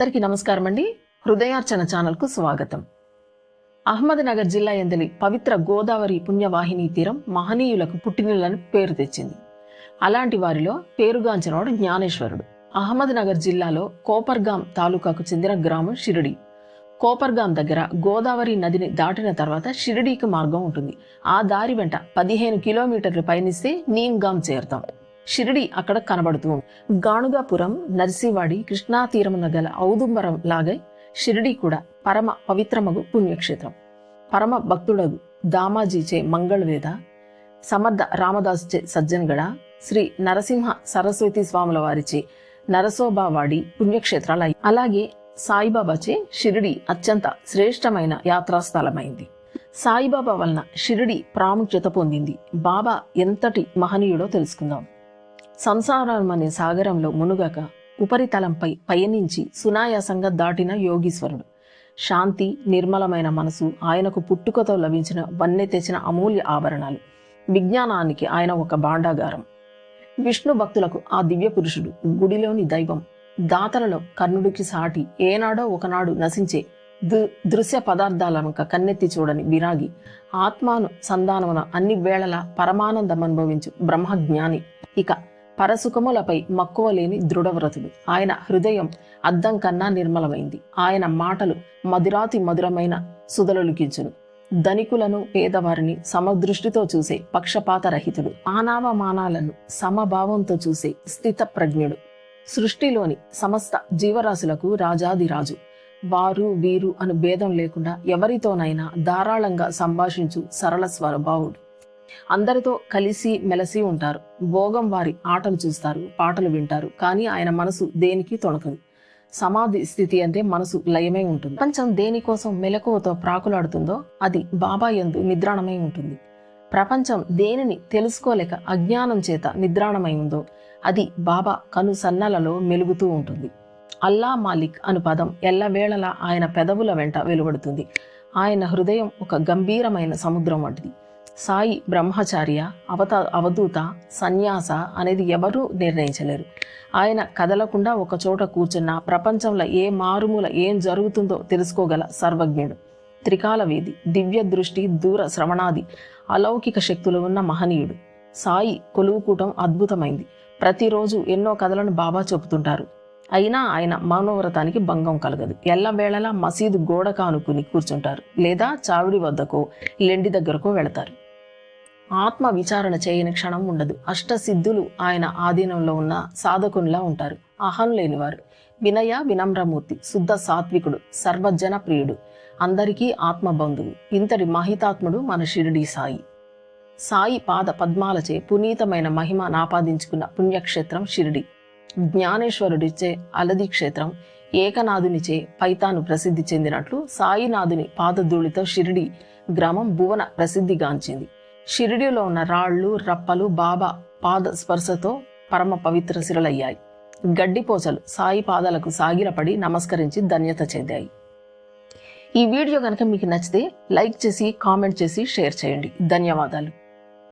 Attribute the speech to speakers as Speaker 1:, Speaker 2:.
Speaker 1: అందరికీ నమస్కారం అండి హృదయార్చన ఛానల్కు స్వాగతం. అహ్మద్నగర్ జిల్లా ఎందలి పవిత్ర గోదావరి పుణ్యవాహిని తీరం మహనీయులకు పుట్టినలని పేరు తెచ్చింది. అలాంటి వారిలో పేరుగాంచినవాడు జ్ఞానేశ్వరుడు. అహ్మద్నగర్ జిల్లాలో కోపర్గాం తాలూకాకు చెందిన గ్రామం షిరిడి. కోపర్గాం దగ్గర గోదావరి నదిని దాటిన తర్వాత షిరిడీకి మార్గం ఉంటుంది. ఆ దారి వెంట పదిహేను కిలోమీటర్లు పయనిస్తే నీమ్గాం చేరుతాం. షిరిడి అక్కడ కనబడుతూ గాణుగాపురం నర్సివాడి కృష్ణా తీరమున గల ఔదుంబరం లాగై షిరిడి కూడా పరమ పవిత్రమగు పుణ్యక్షేత్రం. పరమ భక్తుడగు దామాజీచే మంగళవేద సమర్థ రామదాసుచే సజ్జన్గడ శ్రీ నరసింహ సరస్వతి స్వాముల వారిచే నరసోబావాడి పుణ్యక్షేత్రాలయ్యి. అలాగే సాయిబాబాచే షిరిడి అత్యంత శ్రేష్టమైన యాత్రాస్థలమైంది. సాయిబాబా వలన షిరిడి ప్రాముఖ్యత పొందింది. బాబా ఎంతటి మహనీయుడో తెలుసుకుందాం. సంసారామనే సాగరంలో మునుగక ఉపరితలంపై పయనించి సునాయాసంగా దాటిన యోగీశ్వరుడు. శాంతి నిర్మలమైన మనసు ఆయనకు పుట్టుకతో లభించిన వన్నె తెచ్చిన అమూల్య ఆభరణాలు. విజ్ఞానానికి ఆయన ఒక భాండాగారం. విష్ణు భక్తులకు ఆ దివ్య పురుషుడు గుడిలోని దైవం. దాతలలో కర్ణుడికి సాటి ఏనాడో ఒకనాడు నశించే దృ దృశ్య పదార్థాలను కన్నెత్తి చూడని విరాగి ఆత్మాను సంధానమున అన్ని వేళలా పరమానందం అనుభవించు బ్రహ్మజ్ఞాని. ఇక పరసుఖములపై మక్కువ లేని దృఢవ్రతుడు. ఆయన హృదయం అద్దం కన్నా నిర్మలమైంది. ఆయన మాటలు మధురాతి మధురమైన సుధలులికించును ధనికులను పేదవారిని సమదృష్టితో చూసే పక్షపాత రహితుడు మానావమానాలను సమభావంతో చూసే స్థిత ప్రజ్ఞుడు సృష్టిలోని సమస్త జీవరాశులకు రాజాదిరాజు వారు వీరు అను భేదం లేకుండా ఎవరితోనైనా ధారాళంగా సంభాషించు సరళ స్వభావుడు. అందరితో కలిసి మెలసి ఉంటారు. భోగం వారి ఆటలు చూస్తారు పాటలు వింటారు. కానీ ఆయన మనసు దేనికి తొణకదు? సమాధి స్థితి అంటే మనసు లయమై ఉంటుంది. ప్రపంచం దేనికోసం మెలకువతో ప్రాకులాడుతుందో అది బాబా యందు నిద్రాణమై ఉంటుంది. ప్రపంచం దేనిని తెలుసుకోలేక అజ్ఞానం చేత నిద్రాణమై ఉందో అది బాబా కను సన్నలలో మెలుగుతూ ఉంటుంది. అల్లా మాలిక్ అను పదం ఎల్లవేళలా ఆయన పెదవుల వెంట వెలువడుతుంది. ఆయన హృదయం ఒక గంభీరమైన సముద్రం వంటిది. సాయి బ్రహ్మచార్య అవత అవధూత సన్యాస అనేది ఎవరూ నిర్ణయించలేరు. ఆయన కదలకుండా ఒక చోట కూర్చున్న ప్రపంచంలో ఏ మారుమూల ఏం జరుగుతుందో తెలుసుకోగల సర్వజ్ఞుడు. త్రికాల వేది దివ్య దృష్టి దూర శ్రవణాది అలౌకిక శక్తులు ఉన్న మహనీయుడు. సాయి కొలువుకూటం అద్భుతమైంది. ప్రతిరోజు ఎన్నో కథలను బాబా చెబుతుంటారు. అయినా ఆయన మౌనవ్రతానికి భంగం కలగదు. ఎల్లవేళలా మసీదు గోడ కానుకుని కూర్చుంటారు. లేదా చావిడి వద్దకో లెండి దగ్గరకో వెళతారు. ఆత్మ విచారణ చేయని క్షణం ఉండదు. అష్టసిద్ధులు ఆయన ఆధీనంలో ఉన్న సాధకునిలా ఉంటారు. అహం లేనివారు. వినయ వినమ్రమూర్తి శుద్ధ సాత్వికుడు సర్వజన ప్రియుడు అందరికీ ఆత్మబంధువు. ఇంతటి మహితాత్ముడు మన షిరిడి సాయి. సాయి పాద పద్మాలచే పునీతమైన మహిమ నాపాదించుకున్న పుణ్యక్షేత్రం షిరిడి. జ్ఞానేశ్వరుడిచే అలది క్షేత్రం ఏకనాథునిచే పైతాను ప్రసిద్ధి చెందినట్లు సాయినాథుని పాదధూళితో షిరిడి గ్రామం భువన ప్రసిద్ధిగాంచింది. షిరిడిలో ఉన్న రాళ్ళు రప్పలు బాబా పాద స్పర్శతో పరమ పవిత్ర శిరలయ్యాయి గడ్డిపోచలు సాయి పాదాలకు సాగిలపడి నమస్కరించి ధన్యత చెందాయి. ఈ వీడియో కనుక మీకు నచ్చితే లైక్ చేసి కామెంట్ చేసి షేర్ చేయండి. ధన్యవాదాలు.